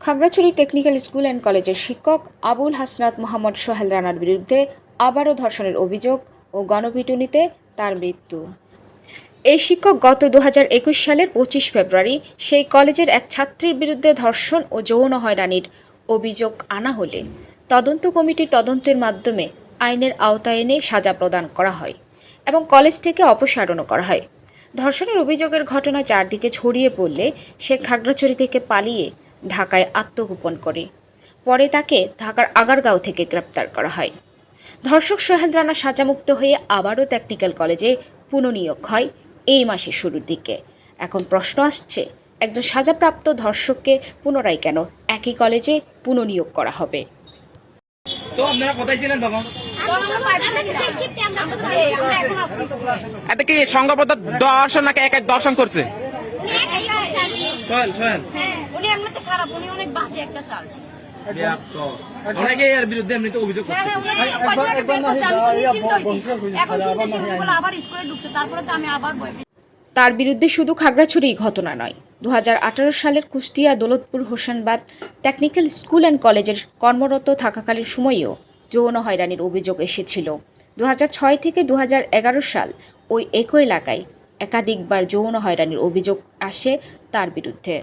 Khagrachari technical school and কলেজের শিক্ষক আবুল হাসনাত মোহাম্মদ সোহেল রানার বিরুদ্ধে আবারও ধর্ষণের অভিযোগ ও গণপিটুনিতে তার মৃত্যু। এই শিক্ষক গত দু হাজার একুশ সালের পঁচিশ ফেব্রুয়ারি সেই কলেজের এক ছাত্রীর বিরুদ্ধে ধর্ষণ ও যৌন হয়রানির অভিযোগ আনা হলে তদন্ত কমিটির তদন্তের মাধ্যমে আইনের আওতায় এনে সাজা প্রদান করা হয় এবং কলেজ থেকে অপসারণও করা হয়। ধর্ষণের অভিযোগের ঘটনা চারদিকে ছড়িয়ে পড়লে সে খাগড়াছড়ি থেকে পালিয়ে ঢাকায় আত্মগোপন করে। পরে তাকে ঢাকার আগারগাঁও থেকে গ্রেপ্তার করা হয়। ধর্ষক সোহেল রানা সাজামুক্ত হয়ে আবারও টেকনিক্যাল কলেজে পুনঃনিয়োগ হয় এই মাসের শুরুর দিকে। এখন প্রশ্ন আসছে, একজন সাজাপ্রাপ্ত ধর্ষককে পুনরায় কেন একই কলেজে পুনঃনিয়োগ করা হবে? তো আপনারা কোথায় ছিলেন তখন? আমরা এখন আসছি এতে কি সংঘবদ্ধ দর্শন নাকি একাই দর্শন করছে? শোনেন শোনেন উনি এমনিতে খারাপ উনি অনেক বাজে একটা স্যার অনেকে এর বিরুদ্ধে এমনিতে অভিযোগ করছে। উনি কয়দিন আগে বের করছে, আমি তো নিশ্চিন্ত হয়েছি। এখন শুনতেছি উনি বলে আবার স্কুলে ঢুকছে তারপরে তো আমি আবার বই তার বিরুদ্ধে শুধু খাগড়াছড়িই ঘটনা নয় দু হাজার আঠেরো সালের Kushtia Daulatpur Hossainabad technical school and কলেজের কর্মরত থাকাকালীন সময়েও যৌন হয়রানির অভিযোগ এসেছিল। দু হাজার ছয় থেকে দু হাজার এগারো সাল ওই একই এলাকায় একাধিকবার যৌন হয়রানির অভিযোগ আসে তার বিরুদ্ধে।